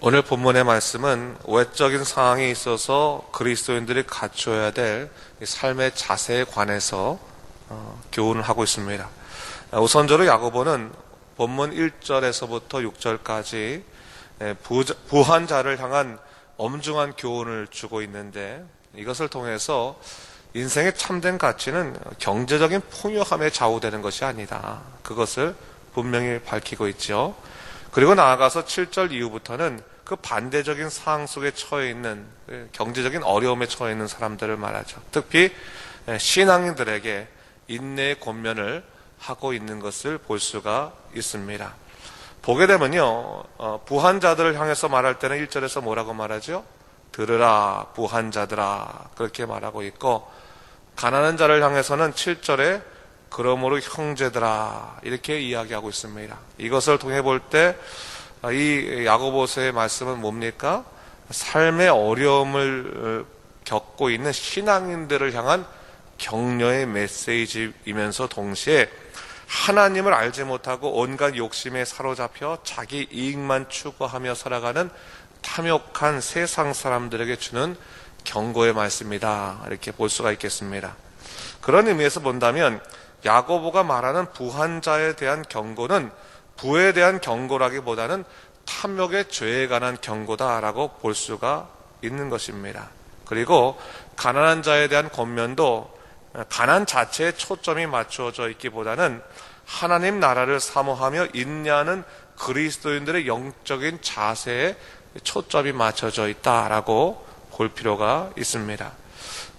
오늘 본문의 말씀은 외적인 상황에 있어서 그리스도인들이 갖춰야 될이 삶의 자세에 관해서 어, 교훈을 하고 있습니다. 아, 우선적으로 야고보는 본문 1절에서부터 6절까지 예, 부- 부한 자를 향한 엄중한 교훈을 주고 있는데 이것을 통해서 인생의 참된 가치는 경제적인 풍요함에 좌우되는 것이 아니다. 그것을 분명히 밝히고 있죠. 그리고 나아가서 7절 이후부터는 그 반대적인 상황 속에 처해 있는 그 경제적인 어려움에 처해 있는 사람들을 말하죠. 특히 신앙인들에게 인내의 권면을 하고 있는 것을 볼 수가 있습니다. 보게 되면요, 어, 부한자들을 향해서 말할 때는 1절에서 뭐라고 말하죠? 들으라, 부한자들아. 그렇게 말하고 있고, 가난한 자를 향해서는 7절에 그러므로 형제들아. 이렇게 이야기하고 있습니다. 이것을 통해 볼 때, 아, 이 야고보서의 말씀은 뭡니까? 삶의 어려움을 어, 겪고 있는 신앙인들을 향한 격려의 메시지이면서 동시에 하나님을 알지 못하고 온갖 욕심에 사로잡혀 자기 이익만 추구하며 살아가는 탐욕한 세상 사람들에게 주는 경고의 말씀이다. 이렇게 볼 수가 있겠습니다. 그런 의미에서 본다면 야고보가 말하는 부한자에 대한 경고는 부에 대한 경고라기보다는 탐욕의 죄에 관한 경고다라고 볼 수가 있는 것입니다. 그리고 가난한 자에 대한 권면도 가난 자체에 초점이 맞추어져 있기보다는 하나님 나라를 사모하며 인내하는 그리스도인들의 영적인 자세에 초점이 맞춰져 있다라고 볼 필요가 있습니다.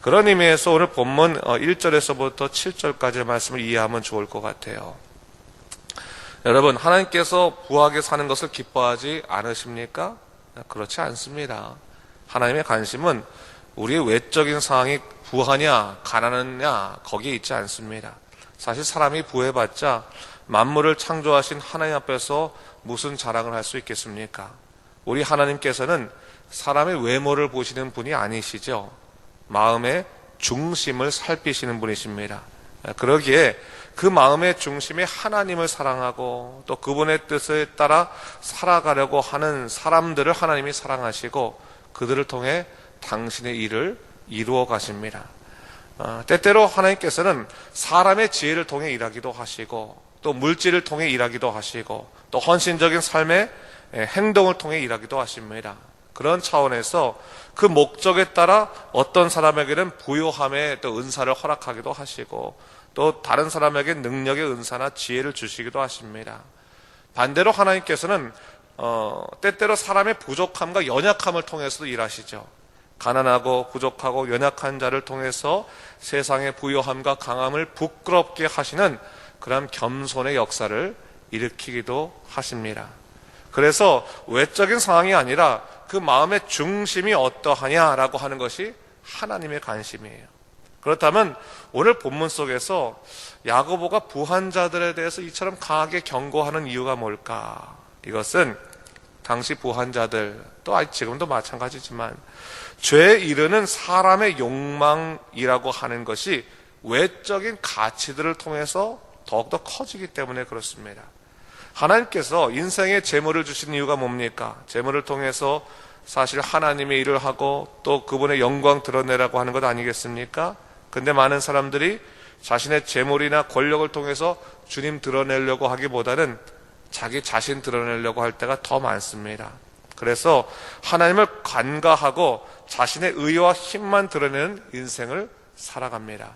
그런 의미에서 오늘 본문 1절에서부터 7절까지의 말씀을 이해하면 좋을 것 같아요. 여러분, 하나님께서 부하게 사는 것을 기뻐하지 않으십니까? 그렇지 않습니다. 하나님의 관심은 우리의 외적인 상황이 부하냐, 가난하냐, 거기에 있지 않습니다. 사실 사람이 부해봤자 만물을 창조하신 하나님 앞에서 무슨 자랑을 할 수 있겠습니까? 우리 하나님께서는 사람의 외모를 보시는 분이 아니시죠. 마음의 중심을 살피시는 분이십니다. 그러기에 그 마음의 중심에 하나님을 사랑하고 또 그분의 뜻에 따라 살아가려고 하는 사람들을 하나님이 사랑하시고 그들을 통해 당신의 일을 이루어 가십니다. 어, 때때로 하나님께서는 사람의 지혜를 통해 일하기도 하시고 또 물질을 통해 일하기도 하시고 또 헌신적인 삶의 예, 행동을 통해 일하기도 하십니다. 그런 차원에서 그 목적에 따라 어떤 사람에게는 부요함의 또 은사를 허락하기도 하시고 또 다른 사람에게 능력의 은사나 지혜를 주시기도 하십니다. 반대로 하나님께서는 어, 때때로 사람의 부족함과 연약함을 통해서도 일하시죠. 가난하고 부족하고 연약한 자를 통해서 세상의 부요함과 강함을 부끄럽게 하시는 그런 겸손의 역사를 일으키기도 하십니다. 그래서 외적인 상황이 아니라 그 마음의 중심이 어떠하냐라고 하는 것이 하나님의 관심이에요. 그렇다면 오늘 본문 속에서 야고보가 부한 자들에 대해서 이처럼 강하게 경고하는 이유가 뭘까? 이것은 당시 부한 자들 또 지금도 마찬가지지만 죄에 이르는 사람의 욕망이라고 하는 것이 외적인 가치들을 통해서 더욱더 커지기 때문에 그렇습니다. 하나님께서 인생에 재물을 주신 이유가 뭡니까? 재물을 통해서 사실 하나님의 일을 하고 또 그분의 영광 드러내라고 하는 것 아니겠습니까? 근데 많은 사람들이 자신의 재물이나 권력을 통해서 주님 드러내려고 하기보다는 자기 자신 드러내려고 할 때가 더 많습니다. 그래서 하나님을 관가하고 자신의 의와 힘만 드러내는 인생을 살아갑니다.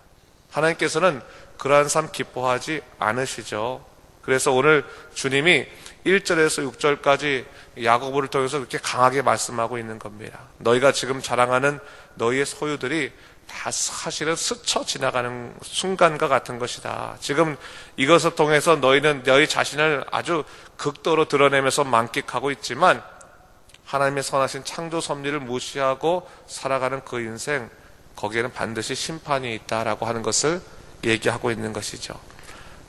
하나님께서는 그러한 삶 기뻐하지 않으시죠. 그래서 오늘 주님이 1절에서 6절까지 야고보를 통해서 그렇게 강하게 말씀하고 있는 겁니다. 너희가 지금 자랑하는 너희의 소유들이 다 사실은 스쳐 지나가는 순간과 같은 것이다. 지금 이것을 통해서 너희는 너희 자신을 아주 극도로 드러내면서 만끽하고 있지만 하나님의 선하신 창조 섭리를 무시하고 살아가는 그 인생 거기에는 반드시 심판이 있다라고 하는 것을 얘기하고 있는 것이죠.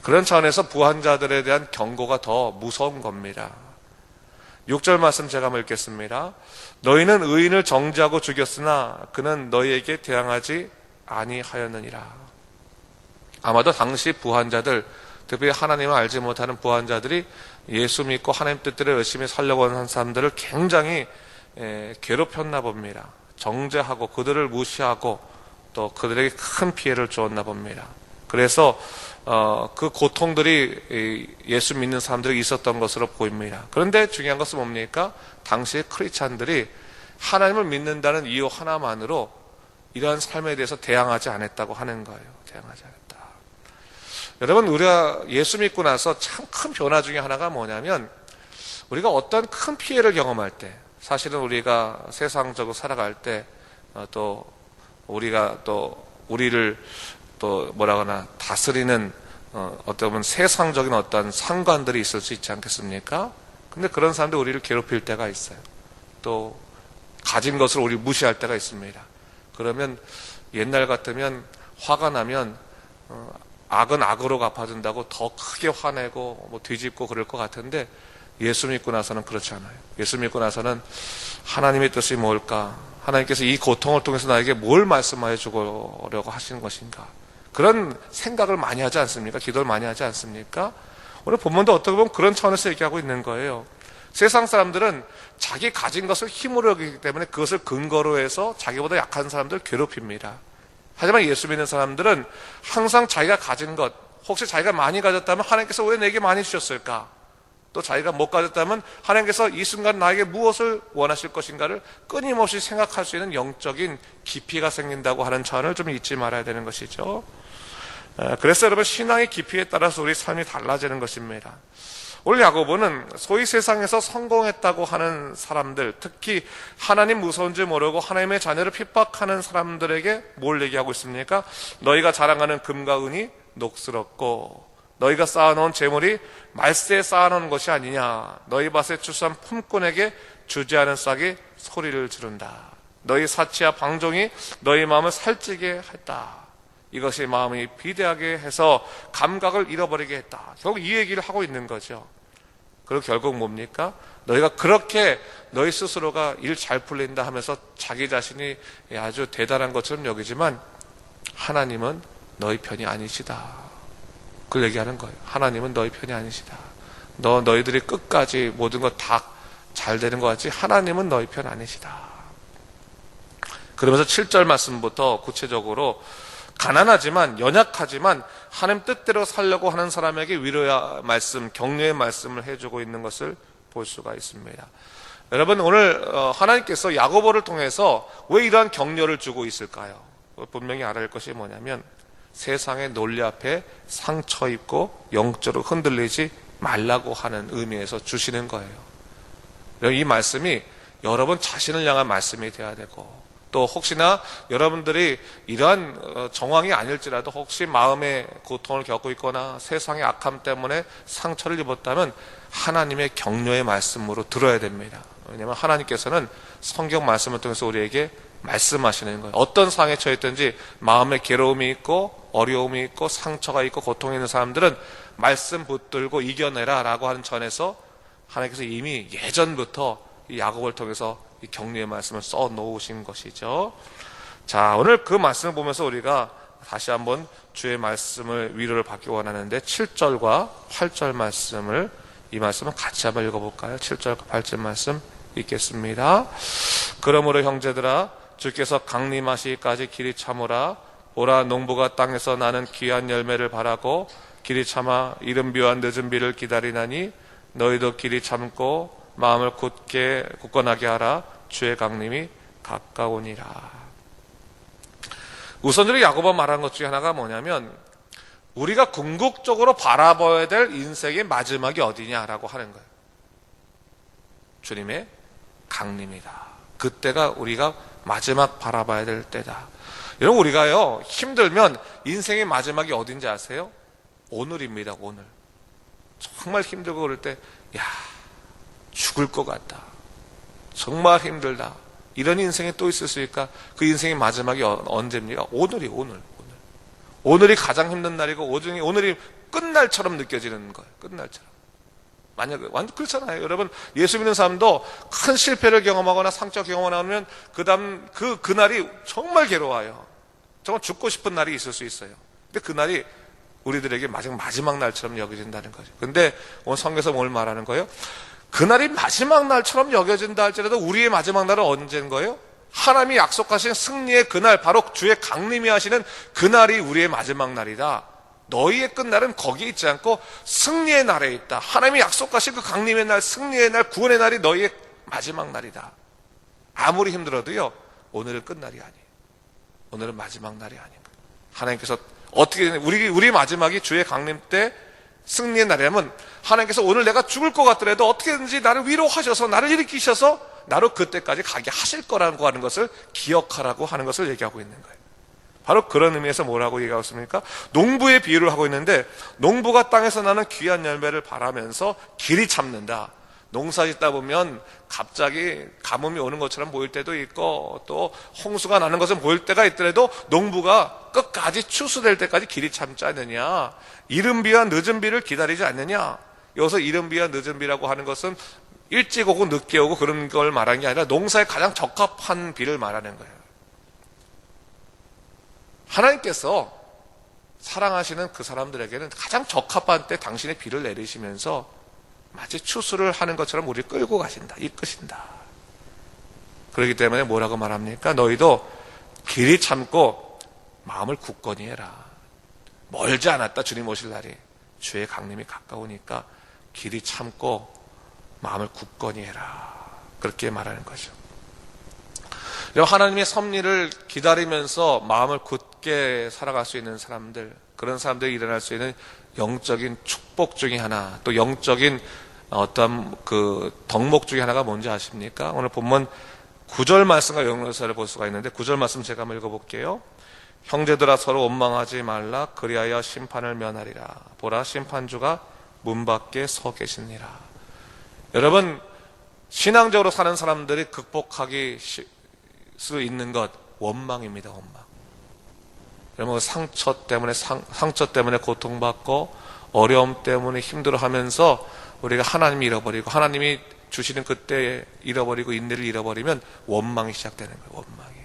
그런 차원에서 부한자들에 대한 경고가 더 무서운 겁니다. 6절 말씀 제가 한번 읽겠습니다. 너희는 의인을 정지하고 죽였으나 그는 너희에게 대항하지 아니하였느니라. 아마도 당시 부한자들, 특히 하나님을 알지 못하는 부한자들이 예수 믿고 하나님 뜻대로 열심히 살려고 하는 사람들을 굉장히 에, 괴롭혔나 봅니다. 정죄하고 그들을 무시하고 또 그들에게 큰 피해를 주었나 봅니다. 그래서 어, 그 고통들이 예수 믿는 사람들이 있었던 것으로 보입니다. 그런데 중요한 것은 뭡니까? 당시의 크리스찬들이 하나님을 믿는다는 이유 하나만으로 이러한 삶에 대해서 대항하지 않았다고 하는 거예요. 대항하지 않았다. 여러분, 우리가 예수 믿고 나서 참 큰 변화 중에 하나가 뭐냐면 우리가 어떤 큰 피해를 경험할 때 사실은 우리가 세상적으로 살아갈 때 또 우리가 또 우리를 또 뭐라거나 다스리는 어, 어떤 보면 세상적인 어떤 상관들이 있을 수 있지 않겠습니까? 근데 그런 사람들 우리를 괴롭힐 때가 있어요. 또 가진 것을 우리 무시할 때가 있습니다. 그러면 옛날 같으면 화가 나면 어, 악은 악으로 갚아준다고 더 크게 화내고 뭐 뒤집고 그럴 것 같은데 예수 믿고 나서는 그렇지 않아요. 예수 믿고 나서는 하나님의 뜻이 뭘까? 하나님께서 이 고통을 통해서 나에게 뭘 말씀하여 주려고 하시는 것인가? 그런 생각을 많이 하지 않습니까? 기도를 많이 하지 않습니까? 오늘 본문도 어떻게 보면 그런 차원에서 얘기하고 있는 거예요. 세상 사람들은 자기 가진 것을 힘으로 여기기 때문에 그것을 근거로 해서 자기보다 약한 사람들을 괴롭힙니다. 하지만 예수 믿는 사람들은 항상 자기가 가진 것, 혹시 자기가 많이 가졌다면 하나님께서 왜 내게 많이 주셨을까? 또 자기가 못 가졌다면 하나님께서 이 순간 나에게 무엇을 원하실 것인가를 끊임없이 생각할 수 있는 영적인 깊이가 생긴다고 하는 차원을 좀 잊지 말아야 되는 것이죠. 그래서 여러분 신앙의 깊이에 따라서 우리 삶이 달라지는 것입니다. 오늘 야고보는 소위 세상에서 성공했다고 하는 사람들, 특히 하나님 무서운지 모르고 하나님의 자녀를 핍박하는 사람들에게 뭘 얘기하고 있습니까? 너희가 자랑하는 금과 은이 녹스럽고 너희가 쌓아놓은 재물이 말세에 쌓아놓은 것이 아니냐. 너희 밭에 추수한 품꾼에게 주지 않은 싹이 소리를 지른다. 너희 사치와 방종이 너희 마음을 살찌게 했다. 이것이 마음이 비대하게 해서 감각을 잃어버리게 했다. 결국 이 얘기를 하고 있는 거죠. 그리고 결국 뭡니까? 너희가 그렇게 너희 스스로가 일 잘 풀린다 하면서 자기 자신이 아주 대단한 것처럼 여기지만 하나님은 너희 편이 아니시다. 그걸 얘기하는 거예요. 하나님은 너희 편이 아니시다. 너 너희들이 끝까지 모든 것다잘 되는 것 같지 하나님은 너희 편 아니시다. 그러면서 7절 말씀부터 구체적으로 가난하지만 연약하지만 하나님 뜻대로 살려고 하는 사람에게 위로의 말씀, 격려의 말씀을 해주고 있는 것을 볼 수가 있습니다. 여러분 오늘 어, 하나님께서 야고보를 통해서 왜 이러한 격려를 주고 있을까요? 분명히 알아야 할 것이 뭐냐면 세상의 논리 앞에 상처 입고 영적으로 흔들리지 말라고 하는 의미에서 주시는 거예요. 이 말씀이 여러분 자신을 향한 말씀이 되어야 되고 또 혹시나 여러분들이 이러한 어, 정황이 아닐지라도 혹시 마음의 고통을 겪고 있거나 세상의 악함 때문에 상처를 입었다면 하나님의 격려의 말씀으로 들어야 됩니다. 왜냐하면 하나님께서는 성경 말씀을 통해서 우리에게 말씀하시는 거예요. 어떤 상황에 처했든지 마음의 괴로움이 있고 어려움이 있고 상처가 있고 고통이 있는 사람들은 말씀 붙들고 이겨내라 라고 하는 전에서 하나님께서 이미 예전부터 이 야곱을 통해서 이 격려의 말씀을 써 놓으신 것이죠. 자, 오늘 그 말씀을 보면서 우리가 다시 한번 주의 말씀을 위로를 받기 원하는데 7절과 8절 말씀을 이 말씀을 같이 한번 읽어볼까요? 7절과 8절 말씀 읽겠습니다. 그러므로 형제들아 주께서 강림하시기까지 길이 참으라 오라 농부가 땅에서 나는 귀한 열매를 바라고 길이 참아 이른 비와 늦은 비를 기다리나니 너희도 길이 참고 마음을 굳게 굳건하게 하라 주의 강림이 가까우니라. 우선적으로 야고보 말한 것 중에 하나가 뭐냐면 우리가 궁극적으로 바라봐야 될 인생의 마지막이 어디냐라고 하는 거예요. 주님의 강림이다. 그때가 우리가 마지막 바라봐야 될 때다. 여러분 우리가요 힘들면 인생의 마지막이 어딘지 아세요? 오늘입니다. 오늘 정말 힘들고 그럴 때 야 죽을 것 같다. 정말 힘들다. 이런 인생이 또 있을까? 그 인생의 마지막이 어, 언제입니까? 오늘이 오늘. 오늘. 오늘이 가장 힘든 날이고 오늘이, 오늘이 끝날처럼 느껴지는 거예요. 끝날처럼. 만약에 완전 그렇잖아요. 여러분 예수 믿는 사람도 큰 실패를 경험하거나 상처 경험하면 그다음 그 그날이 정말 괴로워요. 정말 죽고 싶은 날이 있을 수 있어요. 근데 그날이 우리들에게 마지막, 마지막 날처럼 여겨진다는 거죠. 근데 오늘 성경에서 뭘 말하는 거예요? 그날이 마지막 날처럼 여겨진다 할지라도 우리의 마지막 날은 언제인 거예요? 하나님이 약속하신 승리의 그날, 바로 주의 강림이 하시는 그날이 우리의 마지막 날이다. 너희의 끝날은 거기에 있지 않고 승리의 날에 있다. 하나님이 약속하신 그 강림의 날, 승리의 날, 구원의 날이 너희의 마지막 날이다. 아무리 힘들어도요, 오늘은 끝날이 아니에요. 오늘은 마지막 날이 아닌 거예요. 하나님께서 어떻게, 우리, 우리 마지막이 주의 강림 때 승리의 날이라면 하나님께서 오늘 내가 죽을 것 같더라도 어떻게든지 나를 위로하셔서 나를 일으키셔서 나로 그때까지 가게 하실 거라고 하는 것을 기억하라고 하는 것을 얘기하고 있는 거예요. 바로 그런 의미에서 뭐라고 얘기하고 있습니까? 농부의 비유를 하고 있는데 농부가 땅에서 나는 귀한 열매를 바라면서 길이 참는다. 농사 짓다 보면 갑자기 가뭄이 오는 것처럼 보일 때도 있고 또 홍수가 나는 것은 보일 때가 있더라도 농부가 끝까지 추수될 때까지 길이 참지 않느냐 이른 비와 늦은 비를 기다리지 않느냐 여기서 이른 비와 늦은 비라고 하는 것은 일찍 오고 늦게 오고 그런 걸 말하는 게 아니라 농사에 가장 적합한 비를 말하는 거예요 하나님께서 사랑하시는 그 사람들에게는 가장 적합한 때 당신의 비를 내리시면서 마치 추수를 하는 것처럼 우리를 끌고 가신다, 이끄신다. 그렇기 때문에 뭐라고 말합니까? 너희도 길이 참고 마음을 굳건히 해라. 멀지 않았다, 주님 오실 날이. 주의 강림이 가까우니까 길이 참고 마음을 굳건히 해라. 그렇게 말하는 거죠. 하나님의 섭리를 기다리면서 마음을 굳게 살아갈 수 있는 사람들, 그런 사람들이 일어날 수 있는 영적인 축복 중의 하나, 또 영적인 어떤 그 덕목 중에 하나가 뭔지 아십니까? 오늘 본문 9절 말씀과 영어사를 볼 수가 있는데 9절 말씀 제가 한번 읽어볼게요. 형제들아 서로 원망하지 말라 그리하여 심판을 면하리라. 보라 심판주가 문 밖에 서 계시니라. 여러분 신앙적으로 사는 사람들이 극복하기 수 있는 것 원망입니다. 원망. 여러분 상처 때문에 상, 상처 때문에 고통받고 어려움 때문에 힘들어하면서 우리가 하나님 잃어버리고 하나님이 주시는 그때 잃어버리고 인내를 잃어버리면 원망이 시작되는 거예요. 원망이.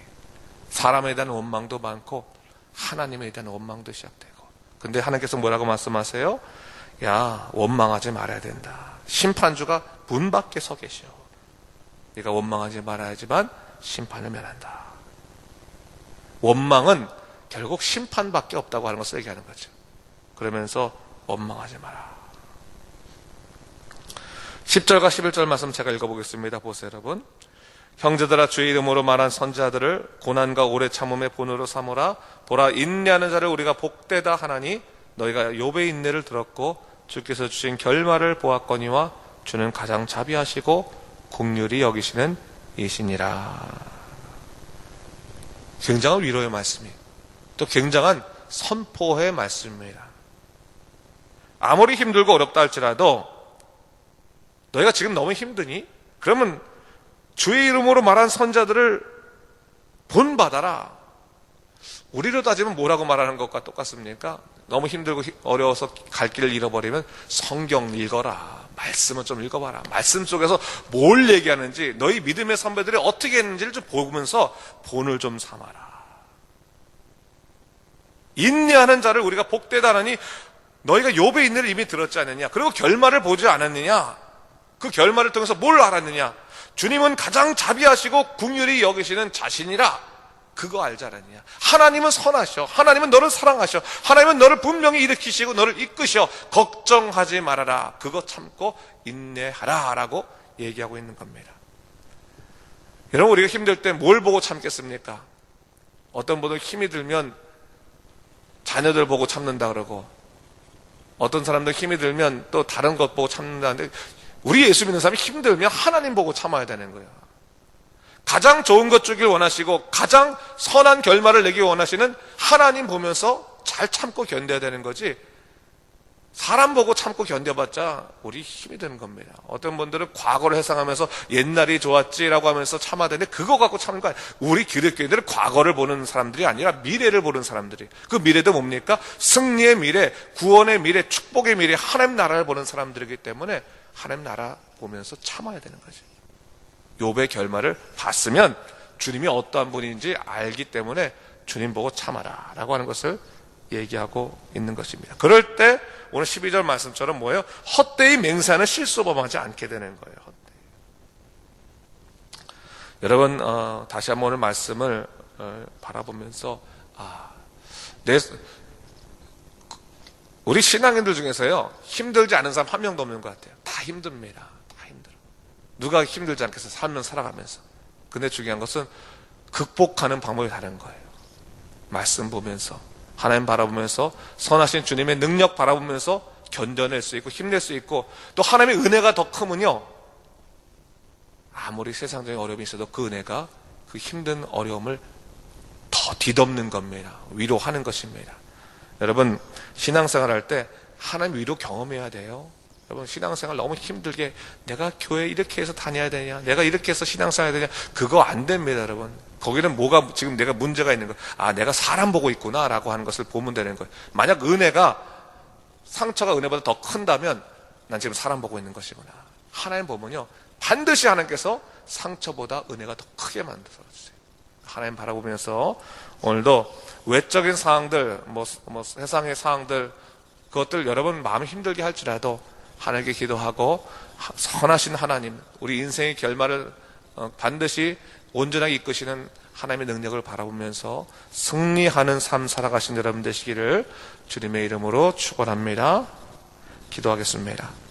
사람에 대한 원망도 많고 하나님에 대한 원망도 시작되고. 근데 하나님께서 뭐라고 말씀하세요? 야, 원망하지 말아야 된다. 심판주가 문 밖에 서 계셔. 네가 원망하지 말아야지만 심판을 면한다. 원망은 결국 심판밖에 없다고 하는 것을 얘기하는 거죠. 그러면서 원망하지 마라. 10절과 11절 말씀 제가 읽어보겠습니다. 보세요, 여러분. 형제들아 주의 이름으로 말한 선자들을 고난과 오래 참음의 본으로 삼으라. 보라 인내하는 자를 우리가 복되다 하나니 너희가 요배 인내를 들었고 주께서 주신 결말을 보았거니와 주는 가장 자비하시고 국률이 여기시는 이시니라. 굉장한 위로의 말씀이 또 굉장한 선포의 말씀입니다. 아무리 힘들고 어렵다 할지라도 너희가 지금 너무 힘드니? 그러면 주의 이름으로 말한 선자들을 본받아라. 우리로 따지면 뭐라고 말하는 것과 똑같습니까? 너무 힘들고 어려워서 갈 길을 잃어버리면 성경 읽어라. 말씀은 좀 읽어봐라. 말씀 속에서 뭘 얘기하는지 너희 믿음의 선배들이 어떻게 했는지를 좀 보면서 본을 좀 삼아라. 인내하는 자를 우리가 복되다하니 너희가 욥의 인내를 이미 들었지 않느냐? 그리고 결말을 보지 않았느냐? 그 결말을 통해서 뭘 알았느냐? 주님은 가장 자비하시고 궁율이 여기시는 자신이라 그거 않았느냐? 하나님은 선하셔. 하나님은 너를 사랑하셔. 하나님은 너를 분명히 일으키시고 너를 이끄셔. 걱정하지 말아라. 그거 참고 인내하라. 라고 얘기하고 있는 겁니다. 여러분, 우리가 힘들 때 뭘 보고 참겠습니까? 어떤 분은 힘이 들면 자녀들 보고 참는다 그러고 어떤 사람들 힘이 들면 또 다른 것 보고 참는다는데 우리 예수 믿는 사람이 힘들면 하나님 보고 참아야 되는 거예요. 가장 좋은 것 주길 원하시고 가장 선한 결말을 내기 원하시는 하나님 보면서 잘 참고 견뎌야 되는 거지. 사람 보고 참고 견뎌봤자 우리 힘이 되는 겁니다. 어떤 분들은 과거를 회상하면서 옛날이 좋았지라고 하면서 참아야 되는데 그거 갖고 참는 거 아니에요. 우리 기독교인들은 과거를 보는 사람들이 아니라 미래를 보는 사람들이. 그 미래도 뭡니까? 승리의 미래, 구원의 미래, 축복의 미래, 하나님 나라를 보는 사람들이기 때문에 하나님 나라 보면서 참아야 되는 거지. 욥의 결말을 봤으면 주님이 어떠한 분인지 알기 때문에 주님 보고 참아라 라고 하는 것을 얘기하고 있는 것입니다. 그럴 때 오늘 12절 말씀처럼 뭐예요? 헛되이 맹세하는 실수 범하지 않게 되는 거예요. 헛되이. 여러분 어, 다시 한번 오늘 말씀을 어, 바라보면서 아, 내 우리 신앙인들 중에서요 힘들지 않은 사람 한 명도 없는 것 같아요. 다 힘듭니다. 다 힘들어. 누가 힘들지 않겠어? 살면 살아가면서. 근데 중요한 것은 극복하는 방법이 다른 거예요. 말씀 보면서 하나님 바라보면서 선하신 주님의 능력 바라보면서 견뎌낼 수 있고 힘낼 수 있고 또 하나님의 은혜가 더 크면요 아무리 세상적인 어려움이 있어도 그 은혜가 그 힘든 어려움을 더 뒤덮는 겁니다. 위로하는 것입니다. 여러분 신앙생활 할 때 하나님 위로 경험해야 돼요. 여러분 신앙생활 너무 힘들게 내가 교회 이렇게 해서 다녀야 되냐 내가 이렇게 해서 신앙생활 해야 되냐 그거 안 됩니다 여러분. 거기는 뭐가 지금 내가 문제가 있는 거아 내가 사람 보고 있구나 라고 하는 것을 보면 되는 거예요. 만약 은혜가 상처가 은혜보다 더 큰다면 난 지금 사람 보고 있는 것이구나. 하나님 보면요 반드시 하나님께서 상처보다 은혜가 더 크게 만들어 주세요. 하나님 바라보면서 오늘도 외적인 상황들 뭐, 뭐 세상의 상황들 그것들 여러분 마음이 힘들게 할지라도 하나님께 기도하고 선하신 하나님, 우리 인생의 결말을 어, 반드시 온전하게 이끄시는 하나님의 능력을 바라보면서 승리하는 삶 살아가신 여러분 되시기를 주님의 이름으로 축원합니다. 기도하겠습니다.